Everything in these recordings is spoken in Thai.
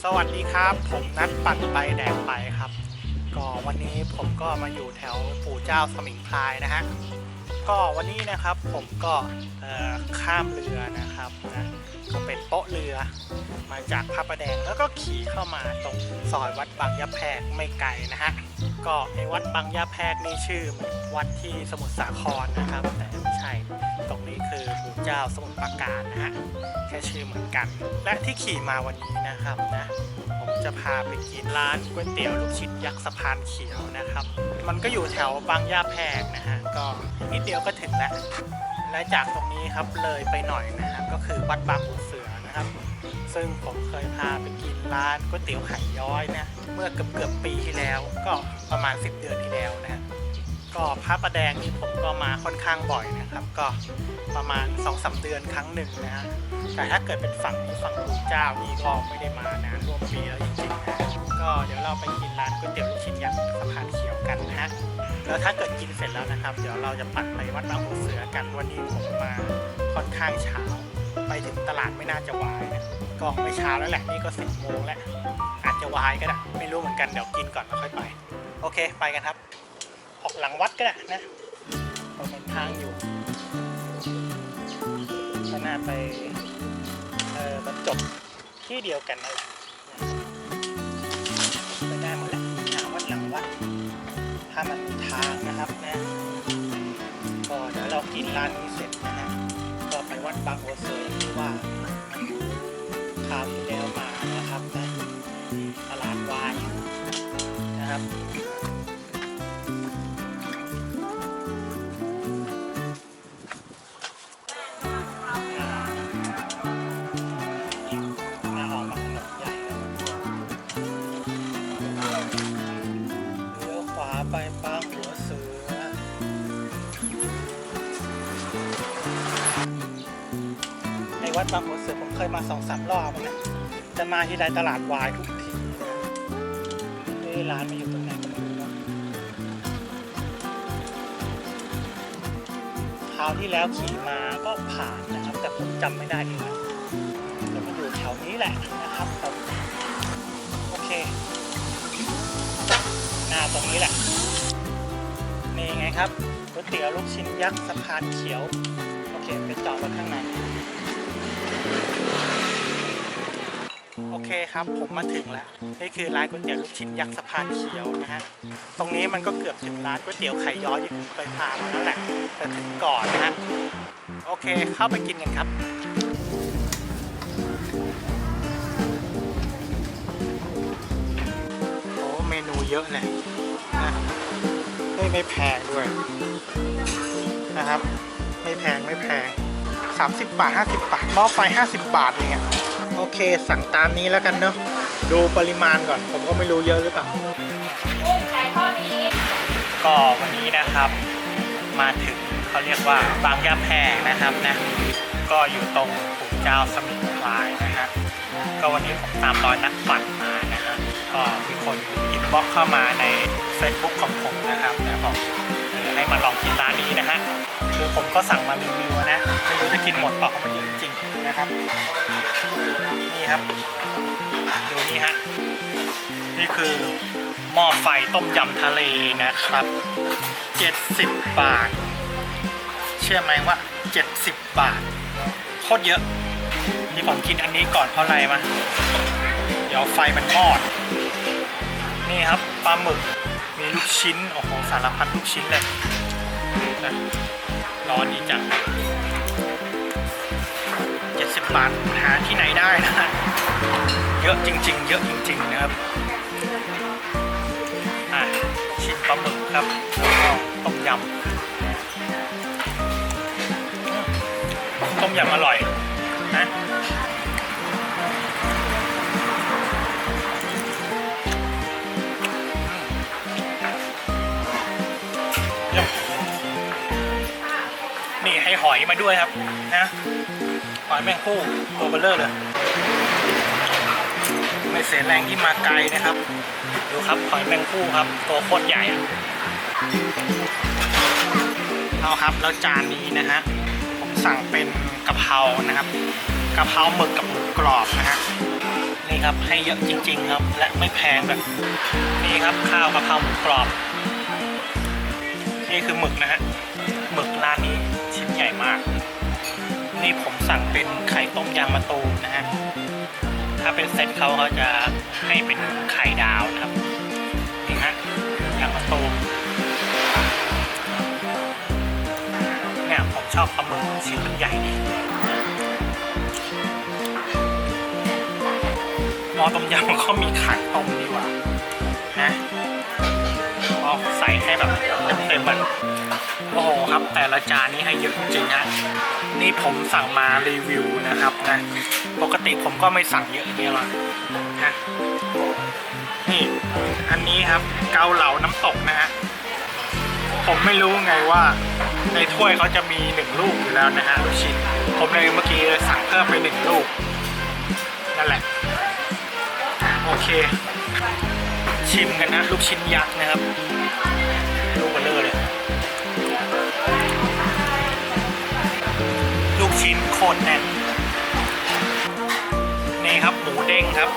สวัสดีครับ ผมนัดปั่นไปแดกไปครับ ก็วันนี้ผมก็มาอยู่แถวปู่เจ้าสมิงพรายนะฮะก็วันนี้นะครับผมก็ข้ามเรือนะครับนะก็เป็นโป๊ะเรือมาจากพระประแดงแล้วก็ขี่เข้ามาตรงซอยวัดบางยะแพรกไม่ไกลนะฮะก็ไอ้วัดบางยะแพรกนี่ชื่อวัดที่สมุทรสาครนะครับ แต่ไม่ใช่ตรงนี้คือ เจ้าสมุทรปราการนะฮะแค่ชื่อเหมือนกัน และที่ขี่มาวันนี้นะครับนะผมจะพาไปกินร้านก๋วยเตี๋ยวลูกชิ้นยักษ์สะพานเขียวนะครับ มันก็อยู่แถวบางย่าแพรกนะฮะก็นิดเดียวก็ถึงแล้วและจากตรงนี้ครับเลยไปหน่อยนะฮะก็คือวัดบางหูเสือนะครับ ซึ่งผมเคยพาไปกินร้านก๋วยเตี๋ยวไข่ย้อยนะเมื่อเกือบเกือบปีที่แล้วก็ประมาณ 10 เดือนที่แล้วนะ ก็พระประแดงนี่ผมก็มาค่อนข้างบ่อยนะครับ ก็ประมาณ2อสเดือนครั้งหนึ่งนะฮะแต่ถ้าเกิดเป็นฝั่งฝั่งปู่เจ้านี่ก็ไม่ได้มานานร่วมปีแล้วจริงๆนะก็เดี๋ยวเราไปกินร้านก๋วยเตี๋ยวลูกชิ้นยักษ์สะพานเขียวกันนะฮะแล้วถ้าเกิดกินเสร็จแล้วนะครับ เดี๋ยวเราจะปั่นไปวัดบางหูเสือกันวันนี้ผมมาค่อนข้างเช้า ไปถึงตลาดไม่น่าจะวายนะก็ไม่เช้าแล้วแหละนี่ก็สิบโมงแล้วอาจจะวายก็ได้ไม่รู้เหมือนกันเดี๋ยวกินก่อนแล้วค่อยไป โอเค ไปกันครับ ออกหลังวัดก็ได้นะเราเป็นทางอยู่ก็น่าไปเออบรรจบที่เดียวกันนั่นแหละไปได้หมดแหละหาวัดหลังวัด ถ้ามันมีทางนะครับนะก็เดี๋ยวเรากินร้านนี้เสร็จนะฮะก็ไปวัดบางหัวเสือที่ว่าคราวที่แล้วมานะครับนะตลาดวายนะครับ เคยมาสองสามรอบแล้วนะจะมาที่ใดตลาดวายทุกทีนะเอ้ยร้านมันอยู่ตรงไหนก็ไม่รู้เนอะคราวที่แล้วขี่มาก็ผ่านนะครับ แต่ผมจำไม่ได้ที่ไหนเดี๋ยวมันอยู่แถวนี้แหละนะครับผมโอเคหน้าตรงนี้แหละนี่ไงครับก๋วยเตี๋ยวลูกชิ้นยักษ์สะพานเขียว โอเค ไปจอดรถข้างใน โอเคครับผมมาถึงแล้ว นี่คือร้านก๋วยเตี๋ยวลูกชิ้นยักษ์สะพานเขียวนะฮะ ตรงนี้มันก็เกือบถึงร้านก๋วยเตี๋ยวไข่ย้อยที่ผมเคยพามาแล้วแหละแต่ถึงก่อนนะฮะ โอเคเข้าไปกินกันครับโอ้เมนูเยอะเลยนะไม่ไม่แพงด้วยนะครับ ไม่แพงไม่แพง 30 บาท 50 บาทหม้อไฟ 50 บาทอย่างเงี้ย โอเค สั่งตามนี้แล้วกันเนาะดูปริมาณก่อน ผมก็ไม่รู้เยอะหรือเปล่าก็วันนี้นะครับ มาถึงเขาเรียกว่าบางย่าแพรกนะครับนะก็อยู่ตรงปู่เจ้าสมิงพรายนะฮะก็วันนี้ผมตามรอยนักปั่นมานะฮะก็มีคนอินบ็อกเข้ามาใน Facebook ของผมนะครับนะบอกให้มาลองกินร้านนี้นะฮะ คือผมก็สั่งมารีวิวนะไม่รู้จะกินหมดเปล่าเพราะมันเยอะจริงๆนะครับนี่ครับดูนี่ฮะนี่คือหม้อไฟต้มยำทะเลนะครับ 70 บาท เชื่อไหมว่า 70 บาท โคตรเยอะที่ผมกินอันนี้ก่อนเพราะอะไรมา เดี๋ยวไฟมันมอด นี่ครับปลาหมึก มีลูกชิ้น โอ้โห สารพัดลูกชิ้นเลยนะ ร้อนดีจัง70 บาทหาที่ไหนได้นะเยอะจริง ๆ เยอะจริง ๆ นะครับอะชิ้นปลาหมึกครับแล้วก็ต้มยำต้มยำอร่อยนะ หอยมาด้วยครับนะหอยแมงคู่ตัวเบลเลอร์เลย ไม่เสียแรงที่มาไกลนะครับ ดูครับหอยแมงคู่ครับ ตัวโคตรใหญ่เอาครับแล้วจานนี้นะฮะผมสั่งเป็นกะเพรานะครับกะเพราหมึกกับหมูกรอบนะฮะนี่ครับให้เยอะจริง ๆ ครับ และไม่แพงแบบนี่ครับข้าวกะเพราหมูกรอบนี่คือหมึกนะฮะหมึกร้าน ใหญ่มาก นี่ผมสั่งเป็นไข่ต้มยางมะตูมนะฮะ ถ้าเป็นเซตเขาเขาจะให้เป็นไข่ดาวนะครับ นี่ฮะยางมะตูมเนี่ยผมชอบปลาหมึกชิ้นมันใหญ่ดีมอต้มยำเขามีไข่ต้มดีกว่านะเอใส่ให้แบบเต็มๆมันโอ้โห แต่ละจานนี้ให้เยอะจริงๆนะนี่ผมสั่งมารีวิวนะครับนะปกติผมก็ไม่สั่งเยอะอย่างนี้หรอกนะนี่อันนี้ครับเกาเหลาน้ำตกนะฮะผมไม่รู้ไงว่าในถ้วยเขาจะมีหนึ่งลูกอยู่แล้วนะฮะลูกชิ้นผมเลยเมื่อกี้เลยสั่งเพิ่มไปหนึ่งลูกนั่นแหละโอเค ชิมกันนะ ลูกชิ้นยักษ์นะครับ ลูกชิ้นโคตรแน่น นี่ครับหมูเด้งครับ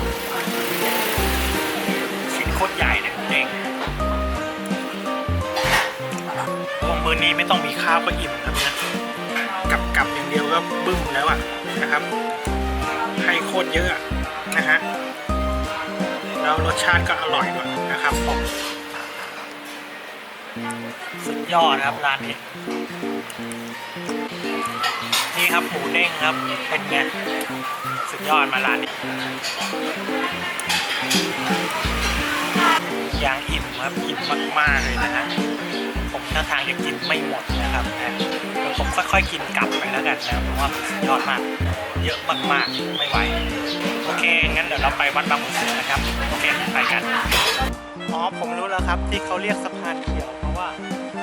ชิ้นโคตรใหญ่เลยหมูเด้งโอ้มือนี้ไม่ต้องมีข้าวก็อิ่มครับนะกับกับอย่างเดียวก็บึ้มแล้วอะนะครับ ให้โคตรเยอะอะนะฮะ แล้วรสชาติก็อร่อยด้วยนะครับผมสุดยอดครับร้านนี้ นี่ครับหมูเด้งครับเป็นไงสุดยอดมาร้านนี้อย่างอิ่มครับอิ่มมากๆเลยนะฮะผมท่าทางจะกินไม่หมดนะครับนะผมค่อยๆกินกลับไปแล้วกันนะเพราะว่าสุดยอดมาก เยอะมากๆไม่ไหวโอเคงั้นเดี๋ยวเราไปวัดบางขุนเสือนะครับโอเคไปกันอ๋อผมรู้แล้วครับที่เขาเรียกสะพานเขียว เพราะว่า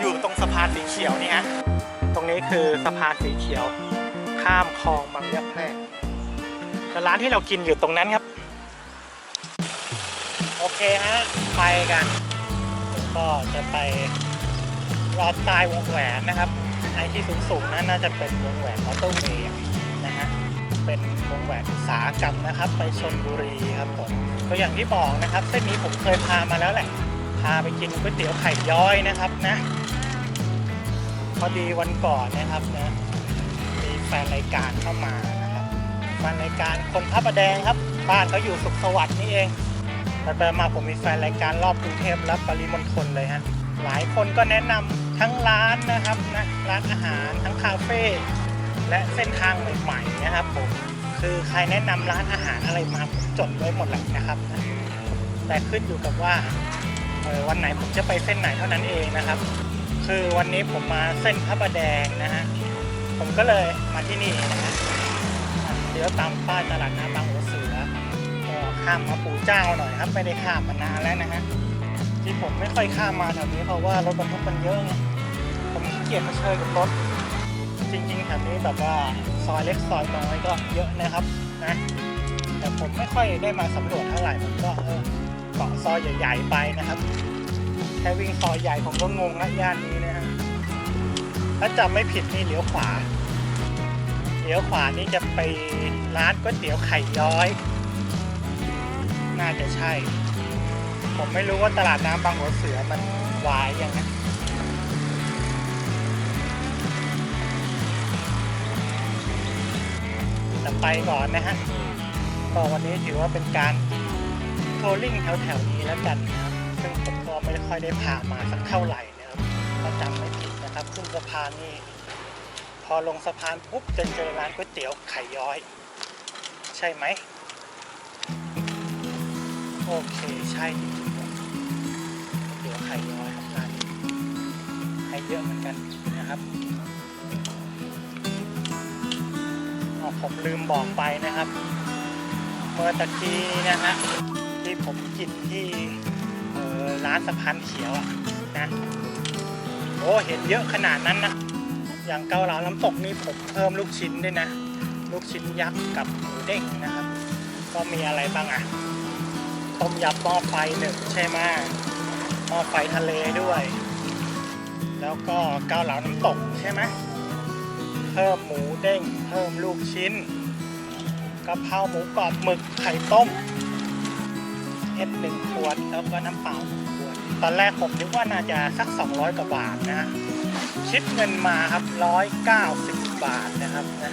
อยู่ตรงสะพานสีเขียวนี่ฮะตรงนี้คือสะพานสีเขียว ข้ามคลองบางยะแพรกแต่ร้านที่เรากินอยู่ตรงนั้นครับ โอเคฮะ ไปกันผมก็จะไปรอดใต้วงแหวนนะครับ ไอ้ที่สูงๆนั่นน่าจะเป็นวงแหวนมอเตอร์เวย์นะฮะ เป็นวงแหวนอุตสาหกรรมนะครับ ไปชนบุรีครับผมก็อย่างที่บอกนะครับ เส้นนี้ผมเคยพามาแล้วแหละ พาไปกินก๋วยเตี๋ยวไข่ย้อยนะครับนะ พอดีวันก่อนนะครับนะ ฟนรายการเข้ามานะครับแฟนรายการคนพระประแดงครับ บ้านเขาอยู่สุขสวัสดิ์นี่เองไปไปมาผมมีแฟนรายการรอบกรุงเทพและปริมณฑลเลยฮะหลายคนก็แนะนำทั้งร้านนะครับนะร้านอาหารทั้งคาเฟ่และเส้นทางใหม่ๆนะครับผมคือใครแนะนำร้านอาหารอะไรมาผมจดไว้หมดเลยนะครับนะแต่ขึ้นอยู่กับว่าวันไหนผมจะไปเส้นไหนเท่านั้นเองนะครับ คือวันนี้ผมมาเส้นพระประแดงนะฮะ ผมก็เลยมาที่นี่นะฮะเดี๋ยวตามป้ายตลาดน้ำบางหัวเสือก็ข้ามมาปู่เจ้าหน่อยครับ ไม่ได้ข้ามมานานแล้วนะฮะที่ผมไม่ค่อยข้ามมาแถวนี้เพราะว่ารถบรรทุกมันเยอะไงผมขี้เกียจมาเชยกับรถ จริงๆแถวนี้แบบว่าซอยเล็กซอยน้อยก็เยอะนะครับนะแต่ผมไม่ค่อยได้มาสำรวจเท่าไหร่ผมก็เออเกาะซอยใหญ่ ๆ ไปนะครับแค่วิ่งซอยใหญ่ผมก็งงละย่านนี้ ถ้าจำไม่ผิดนี่เลี้ยวขวา เลี้ยวขวานี่จะไปร้านก๋วยเตี๋ยวไข่ย้อย น่าจะใช่ ผมไม่รู้ว่าตลาดน้ำบางหัวเสือมันวายยังนะแต่ไปก่อนนะฮะก็วันนี้ถือว่าเป็นการโทรลิ่งแถวๆนี้แล้วกันนะครับ ซึ่งผมก็ไม่ค่อยได้พามาสักเท่าไหร่ สะพานนี่ พอลงสะพานปุ๊บจะเจอร้านก๋วยเตี๋ยวไข่ย้อย ใช่ไหม โอเค ใช่จริงๆครับก๋วยเตี๋ยวไข่ย้อยครับร้านนี้ให้เยอะเหมือนกันนะครับอ๋อผมลืมบอกไปนะครับ เมื่อตะกี้นี้นะฮะที่ผมกินที่ร้านสะพานเขียวอะนะ โอ้เห็นเยอะขนาดนั้นนะ อย่างเกาเหลาน้ำตกนี่ผมเพิ่มลูกชิ้นด้วยนะ ลูกชิ้นยักษ์กับหมูเด้งนะครับ ก็มีอะไรบ้างอะต้มยำหม้อไฟหนึ่งใช่ไหมหม้อไฟทะเลด้วย แล้วก็เกาเหลาน้ำตกใช่ไหมเพิ่มหมูเด้ง เพิ่มลูกชิ้นกะเพราหมูกรอบหมึกไข่ต้มชรหนึ่งขวดแล้วก็น้ำเปล่า ตอนแรกผมนึกว่าน่าจะสัก 200 กว่าบาทนะ คิดเงินมาครับ 190 บาทนะครับนะ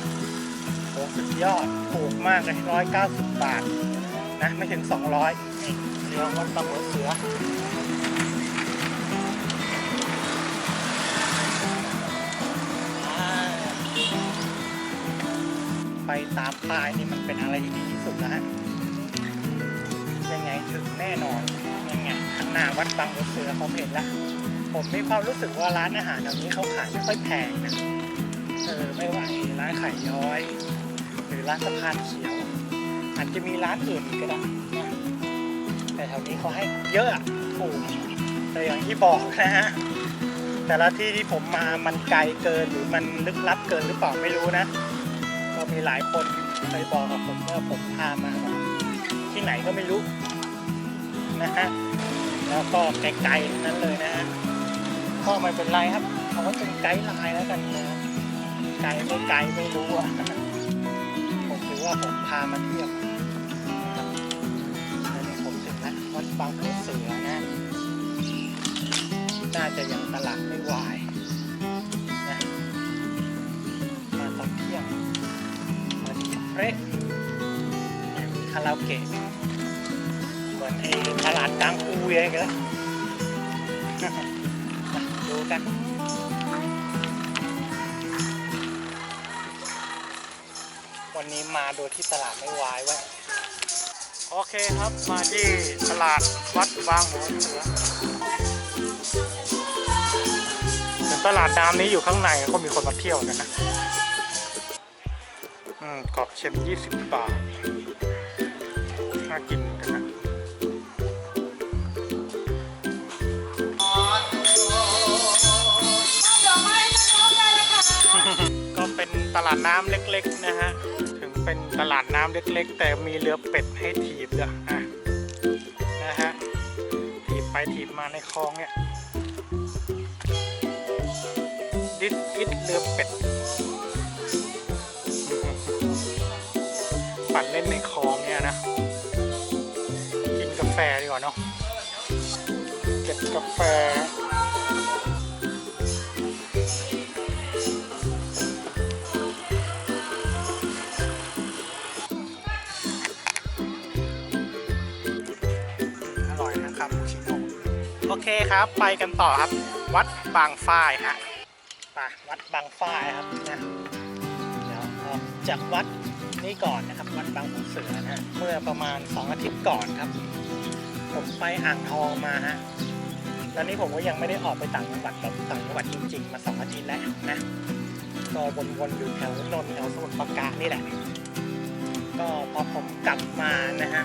โหสุดยอดถูกมากเลย190 บาทนะไม่ถึง 200นี่เรือวัดบางหัวเสือไปตามป้ายนี่มันเป็นอะไรที่ดีที่สุดนะฮะาหาวัดบางหัวเสือผมเห็นล้วผมมีความรู้สึกว่าร้านอาหารแถวนี้เขาขายไม่ค่อยแพงนะเออไม่ว่าร้านไข่ย้อย หรือร้านสะพานเขียวอาจจะมีร้านอื่นก็ได้แต่แถวนี้เขาให้เยอะถูกแต่อย่างที่บอกนะฮะแต่ละที่ที่ผมมามันไกลเกินหรือมันลึกลับเกินหรือเปล่าไม่รู้นะก็มีหลายคนเคยบอกกับผมว่าผมพามาที่ไหนก็ไม่รู้นะฮะ แล้วก็ไกลๆนั้นเลยนะฮะก็ไม่เป็นไรครับเอาไว้เป็นไกด์ไลน์แล้วกันนะไกลไม่ไกลไม่รู้อะผมถือว่าผมพามาเที่ยวแล้วนี่ผมถึงแล้ววัดบางหัวเสือนะน่าจะยังตลาดไม่วายนะมาตอนเที่ยงมาดีเป๊ะมีคาราโอเกะเหมือนไอ้ตลาดกลาง อูเองเลยดูกันวันนี้มาโดยที่ตลาดไม่วายไว้โอเคครับมาที่ตลาดวัดบางหัวเสือตลาดน้ำนี้อยู่ข้างในก็มีคนมาเที่ยวกันนะอืมกรอบเชมยี่สิบาทน่ากินกันนะ ตลาดน้ำเล็กๆนะฮะ ถึงเป็นตลาดน้ำเล็กๆ แต่มีเรือเป็ดให้ถีบด้วยอะนะฮะ ถีบไปถีบมาในคลองเนี่ยดิสอิทเรือเป็ด ปั่นเล่นในคลองเนี่ยนะ กินกาแฟดีกว่าเนาะ เก็บกาแฟ คครับ ไปกันต่อครับ วัดบางฝ้ายฮะไปวัดบางฝ้ายครับนะเดี๋ยวออกจากวัดนี้ก่อนนะครับ วัดบางหัวเสือนะฮะเมื่อประมาณ 2 อาทิตย์ก่อนครับ ผมไปอ่างทองมาฮะแล้วนี้ผมก็ยังไม่ได้ออกไปต่างจังหวัดแบบต่างจังหวัดจริงๆ มา2อาทิตย์แล้วนะก็วนๆอยู่แถวนนท์แถวสมุทรปราการนี่แหละก็พอผมกลับมานะฮะ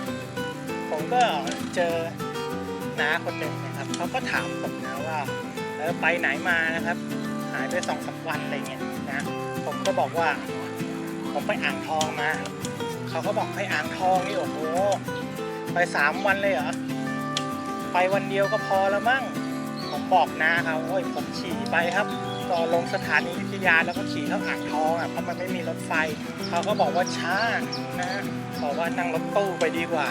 ผมก็เจอน้าคนหนึ่งนะครับเขาก็ถามผมนะว่าเออไปไหนมานะครับ หายไปสองสามวันอะไรเงี้ยนะผมก็บอกว่า ผมไปอ่างทองมาเขาก็บอกไปอ่างทองนี่โอ้โหไปสามวันเลยเหรอไปวันเดียวก็พอแล้วมั้งผมบอกนาเขาโอ้ยผมขี่ไปครับก็ลงสถานีอยุธยาแล้วก็ขี่เข้าอ่างทองอะเพราะมันไม่มีรถไฟเขาก็บอกว่าช้านะบอกว่านั่งรถตู้ไปดีกว่า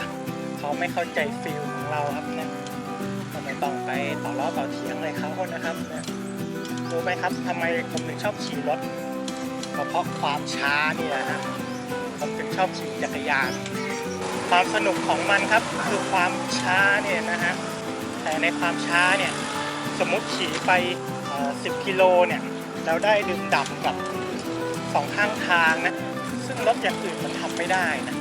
เขาไม่เข้าใจฟิลของเราครับเนี่ย ไม่ต้องไปต่อล้อต่อเถียงเลยเขานะครับนะรู้ไหมครับทำไมผมถึงชอบขี่รถก็เพราะความช้านี่แหละนะผมถึงชอบขี่จักรยาน ความสนุกของมันครับคือความช้าเนี่ยนะฮะแต่ในความช้าเนี่ยสมมุติขี่ไป 10 กิโลเนี่ยเราได้ดื่มด่ำกับสองข้างทางนะ ซึ่งรถอย่างอื่นมันทำไม่ได้นะ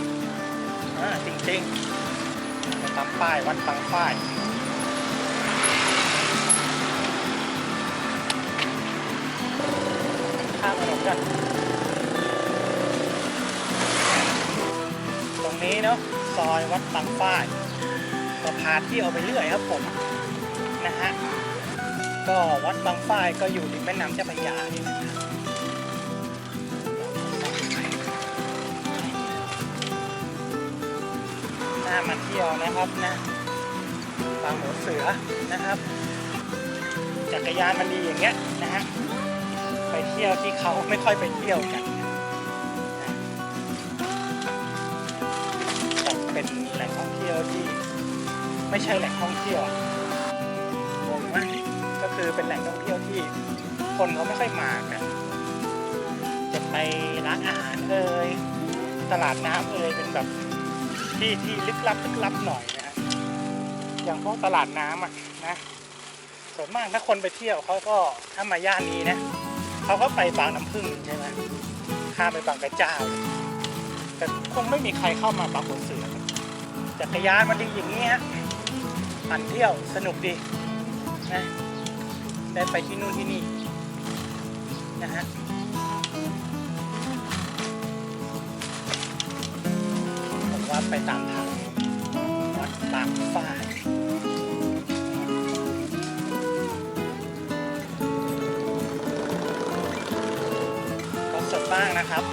อ่าจริงๆตามป้ายวัดบางป้าย ข้ามถนนกันตรงนี้เนาะซอยวัดบางป้ายก็พาที่ยวไปเรื่อยครับผมนะฮะก็วัดบางป้ายก็อยู่ริมแม่น้ำเจ้าพระยานี่นะครับน่ามาเที่ยวนะครับนะบางหัวเสือนะครับ จักรยานมันดีอย่างเงี้ยนะฮะ ที่ยวที่เขาไม่ค่อยไปเที่ยวกันแต่เป็นแหล่งท่องเที่ยวที่ไม่ใช่แหล่งท่องเที่ยวงงไหมก็คือเป็นแหล่งท่องเที่ยวที่คนเขาไม่ค่อยมากัน จะไปร้านอาหารเอ่ยตลาดน้ำเอ่ยเป็นแบบที่ที่ลึกลับลึกลับหน่อยนะฮะอย่างพวกตลาดน้ำอะนะส่วนมากถ้าคนไปเที่ยวเขาก็ถ้ามาย่านนี้นะ เขาก็ไปบางน้ำพึ่งใช่ไหมข้ามไปบางกระเจ้า แต่คงไม่มีใครเข้ามาบางขุนเสือจักรยานมันดีอย่างนี้ฮะปั่นเที่ยวสนุกดีนะได้ไปที่นู่นที่นี่นะฮะผมว่าไปตามทางวัดบางฝ้าย นะครับ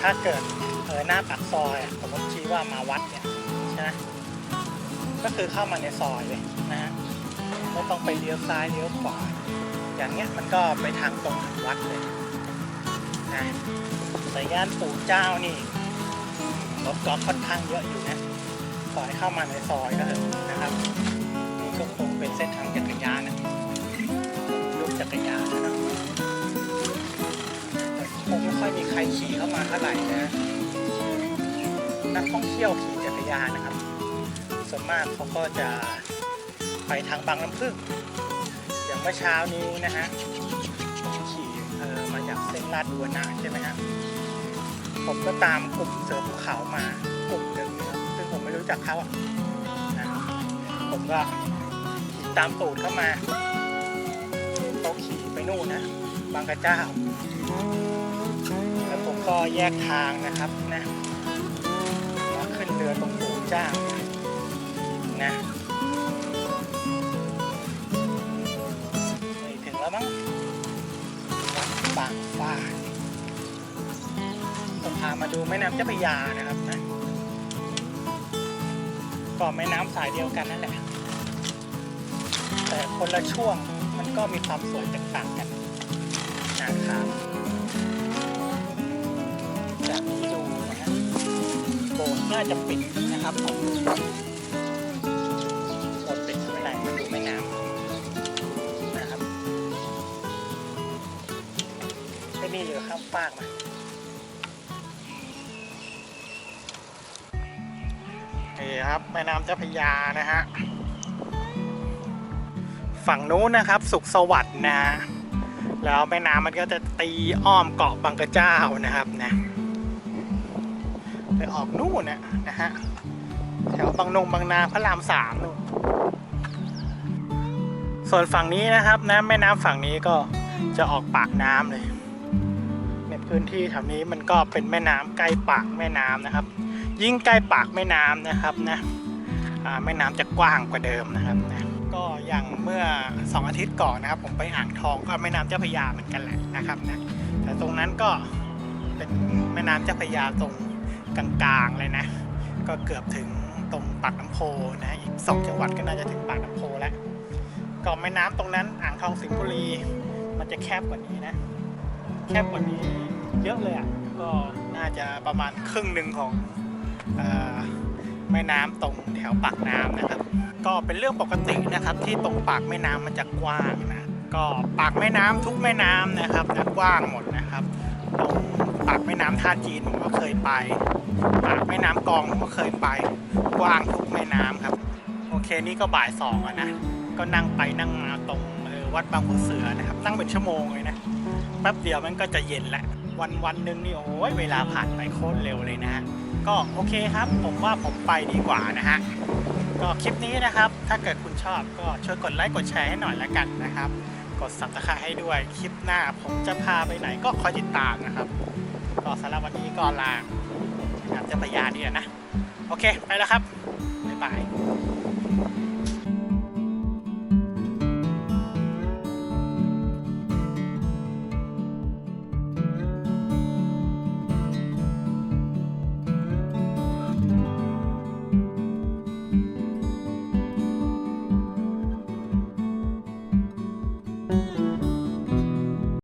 ถ้าเกิดเออหน้าปากซอยผมชี้ว่ามาวัดเนี่ยใช่ไหมก็คือเข้ามาในซอยเลยนะฮะไม่ต้องไปเลี้ยวซ้ายเลี้ยวขวา อย่างเงี้ยมันก็ไปทางตรงถึงวัดเลยนะแต่ย่านปู่เจ้านี่รถกอฟค่อนข้างเยอะอยู่นะขอให้เข้ามาในซอยก็เถอะนะครับนี่ก็คงเป็นเส้นทางจักรยานนะลูกจักรยานนะ คงไม่ค่อยมีใครขี่เข้ามาเท่าไหร่นะนักท่องเที่ยวขี่จักรยานนะครับ ส่วนมากเขาก็จะไปทางบางน้ำพึ่งอย่างเมื่อเช้านี้นะฮะผมขี่มาจากเส้นลาดบัวนาใช่ไหมฮะผมก็ตามกลุ่มเสือภูเขามากลุ่มหนึ่งครับซึ่งผมไม่รู้จักเขาอะนะผมก็ตามตูดเข้ามาเขาขี่ไปนู่นนะบางกระเจ้า ก็แยกทางนะครับนะมาขึ้นเรือตรงปู่เจ้านะนี่ถึงแล้วมั้งวัดบางฟ้าผมพามาดูแม่น้ำเจ้าพระยานะครับนะก็แม่น้ำสายเดียวกันนั่นแหละ แต่คนละช่วงมันก็มีความสวยแตกต่างกันนะครับ น่าจะปิดนะครับผมกดปิดไม่ได้มาดูแม่น้ำนะครับไอ้นี่อยู่ข้ามฟากมานี่ครับแม่น้ำเจ้าพยานะฮะฝั่งนู้นนะครับ สุขสวัสดิ์นะ แล้วแม่น้ำมันก็จะตีอ้อมเกาะบางกระเจ้านะครับนะ ไปออกนู่นนะนะฮะ แถวบางนงบางนาพระรามสามนู่นส่วนฝั่งนี้นะครับนะแม่น้ำฝั่งนี้ก็จะออกปากน้ำเลย ในพื้นที่แถวนี้มันก็เป็นแม่น้ำใกล้ปากแม่น้ำนะครับ ยิ่งใกล้ปากแม่น้ำนะครับนะแม่น้ำจะกว้างกว่าเดิมนะครับนะก็อย่างเมื่อ 2 อาทิตย์ก่อนนะครับ ผมไปอ่างทองก็แม่น้ำเจ้าพระยาเหมือนกันแหละนะครับนะแต่ตรงนั้นก็เป็นแม่น้ำเจ้าพระยาตรง กลางๆเลยนะ ก็เกือบถึงตรงปากน้ำโพนะอีกสองจังหวัดก็น่าจะถึงปากน้ำโพแล้วก็แม่น้ำตรงนั้นอ่างทองสิงห์บุรี มันจะแคบกว่านี้นะ แคบกว่านี้เยอะเลยอะก็น่าจะประมาณครึ่งหนึ่งของอแม่น้ำตรงแถวปากน้ำนะครับ ก็เป็นเรื่องปกตินะครับที่ตรงปากแม่น้ำมันจะกว้างนะก็ปากแม่น้ำทุกแม่น้ำนะครับนะกว้างหมดนะครับตรง ปากแม่น้ำท่าจีนผมก็เคยไป ปากแม่น้ำกองผมก็เคยไป กว้างทุกแม่น้ำครับ โอเคนี่ก็บ่ายสองอะนะ ก็นั่งไปนั่งมาตรงวัดบางขุนเสือนะครับ นั่งเป็นชั่วโมงเลยนะ แป๊บเดียวมันก็จะเย็นแหละ วันวันหนึ่งนี่โอ้ยเวลาผ่านไปโคตรเร็วเลยนะ ก็โอเคครับ ผมว่าผมไปดีกว่านะฮะ ก็คลิปนี้นะครับ ถ้าเกิดคุณชอบก็ช่วยกดไลค์กดแชร์ให้หน่อยละกันนะครับ กด subscribe ให้ด้วย คลิปหน้าผมจะพาไปไหนก็คอยติดตามนะครับ ก็สำหรับวันนี้ก็ลานะครับจะพยาดีนะ โอเค ไปแล้วครับ บ๊ายบาย